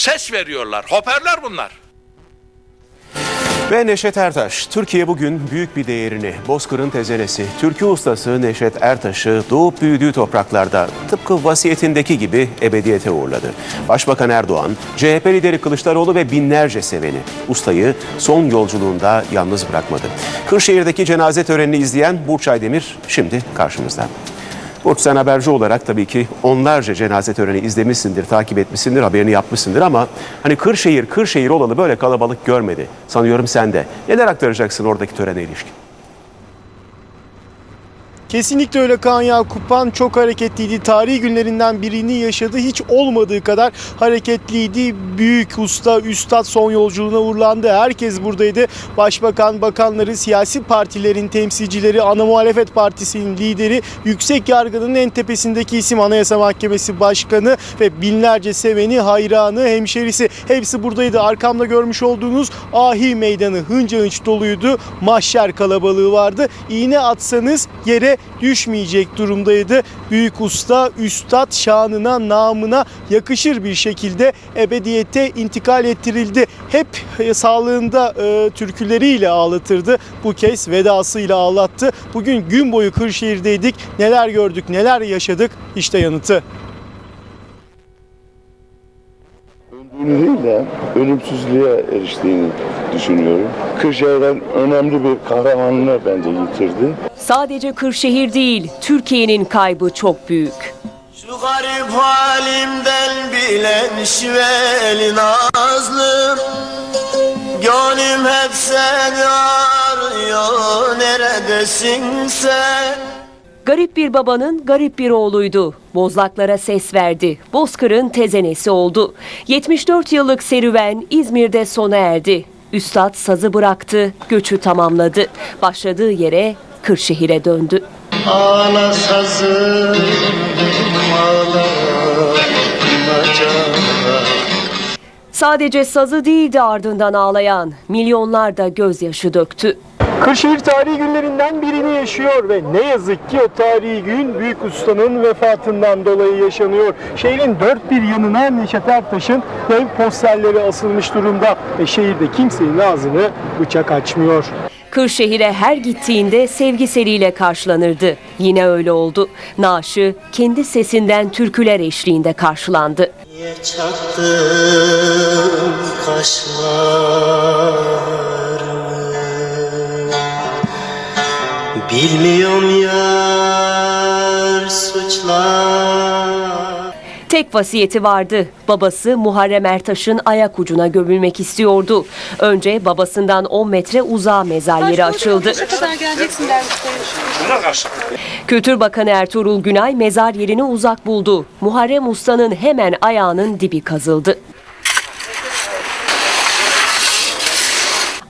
Ses veriyorlar. Hoparlör bunlar. Ve Neşet Ertaş, Türkiye bugün büyük bir değerini, Bozkır'ın tezenesi, türkü ustası Neşet Ertaş'ı doğup büyüdüğü topraklarda tıpkı vasiyetindeki gibi ebediyete uğurladı. Başbakan Erdoğan, CHP lideri Kılıçdaroğlu ve binlerce seveni ustayı son yolculuğunda yalnız bırakmadı. Kırşehir'deki cenaze törenini izleyen Burç Aydemir şimdi karşımızda. Burç haberci olarak tabii ki onlarca cenaze töreni izlemişsindir, takip etmişsindir, haberini yapmışsındır ama hani Kırşehir, Kırşehir olalı böyle kalabalık görmedi. Sanıyorum sen de. Neler aktaracaksın oradaki törene ilişkin? Kesinlikle öyle Kaan Yakupan çok hareketliydi. Tarihi günlerinden birini yaşadı. Hiç olmadığı kadar hareketliydi. Büyük usta, üstad son yolculuğuna uğurlandı. Herkes buradaydı. Başbakan, bakanları, siyasi partilerin temsilcileri, ana muhalefet partisinin lideri, yüksek yargının en tepesindeki isim Anayasa Mahkemesi Başkanı ve binlerce seveni, hayranı, hemşerisi hepsi buradaydı. Arkamda görmüş olduğunuz Ahi Meydanı hınca hınç doluydu. Mahşer kalabalığı vardı. İğne atsanız yere düşmeyecek durumdaydı. Büyük usta, üstad şanına, namına yakışır bir şekilde ebediyete intikal ettirildi. Hep e, sağlığında e, türküleriyle ağlatırdı. Bu kez vedasıyla ağlattı. Bugün gün boyu Kırşehir'deydik. Neler gördük, neler yaşadık? İşte yanıtı. De ölümsüzlüğe eriştiğini düşünüyorum. Kırşehir'den önemli bir kahramanını bence yitirdi. Sadece Kırşehir değil, Türkiye'nin kaybı çok büyük. Şu garip halimden bilen şiveli nazlım Gönlüm hep seni arıyor neredesin sen Garip bir babanın garip bir oğluydu. Bozlaklara ses verdi. Bozkır'ın tezenesi oldu. 74 yıllık serüven İzmir'de sona erdi. Üstad sazı bıraktı, göçü tamamladı. Başladığı yere Kırşehir'e döndü. Ağla sazım ağla Sadece sazı değildi ardından ağlayan. Milyonlar da gözyaşı döktü. Kırşehir tarihi günlerinden birini yaşıyor ve ne yazık ki o tarihi gün büyük ustanın vefatından dolayı yaşanıyor. Şehrin dört bir yanına Neşet Ertaş'ın dev posterleri asılmış durumda ve şehirde kimsenin ağzını bıçak açmıyor. Kırşehir'e her gittiğinde sevgiseliyle karşılanırdı. Yine öyle oldu. Naaşı kendi sesinden türküler eşliğinde karşılandı. Niye çaktın kaşlarını? Bilmiyorum yar suçlar Tek vasiyeti vardı. Babası Muharrem Ertaş'ın ayak ucuna gömülmek istiyordu. Önce babasından 10 metre uzağa mezar yeri açıldı. kadar geleceksin dermişler. Kültür Bakanı Ertuğrul Günay mezar yerini uzak buldu. Muharrem Usta'nın hemen ayağının dibi kazıldı.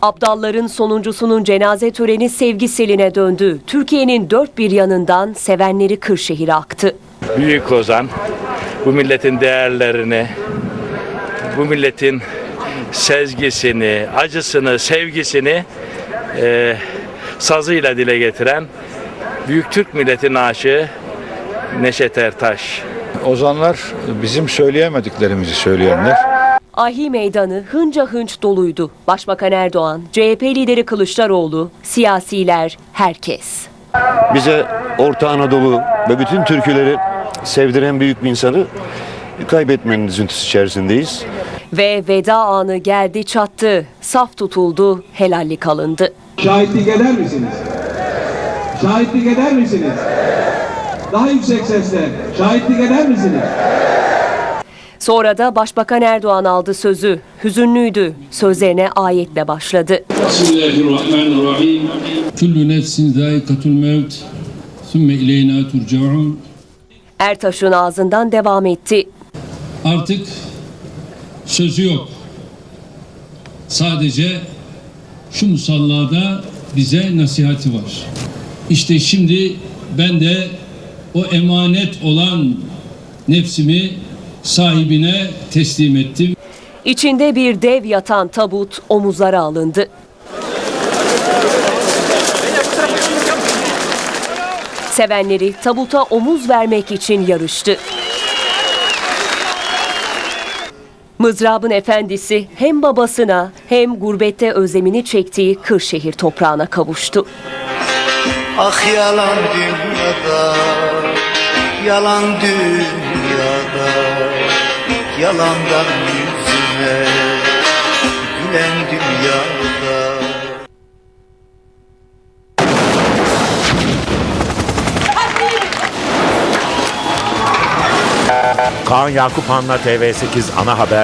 Abdalların sonuncusunun cenaze töreni sevgi seline döndü. Türkiye'nin dört bir yanından sevenleri Kırşehir'e aktı. Büyük Ozan bu milletin değerlerini, bu milletin sezgisini, acısını, sevgisini e, sazıyla dile getiren Büyük Türk milletinin aşığı Neşet Ertaş. Ozanlar bizim söyleyemediklerimizi söyleyenler. Ahi meydanı hınca hınç doluydu. Başbakan Erdoğan, CHP lideri Kılıçdaroğlu, siyasiler, herkes. bize Orta Anadolu ve bütün türküleri sevdiren büyük bir insanı kaybetmenin üzüntüsü içerisindeyiz. Ve veda anı geldi çattı. Saf tutuldu, helallik alındı. Şahitlik eder misiniz? Şahitlik eder misiniz? Daha yüksek sesle. Şahitlik eder misiniz? Sonra da Başbakan Erdoğan aldı sözü. Hüzünlüydü. Sözlerine ayetle başladı. Bismillahirrahmanirrahim. Kullu nefsin zâikatul mevt. Sümme ileyna turcaun. Ertaş'ın ağzından devam etti. Artık sözü yok. Sadece şu musallada bize nasihati var. İşte şimdi ben de o emanet olan nefsimi sahibine teslim ettim. İçinde bir dev yatan tabut omuzlara alındı. Sevenleri tabuta omuz vermek için yarıştı. Mızrabın efendisi hem babasına hem gurbette özlemini çektiği Kırşehir toprağına kavuştu. Ah yalan dünyada Yalan dünyada Yalandan yüzüme Gülen dünyada Kaan Yakup Han'la TV8 ana haber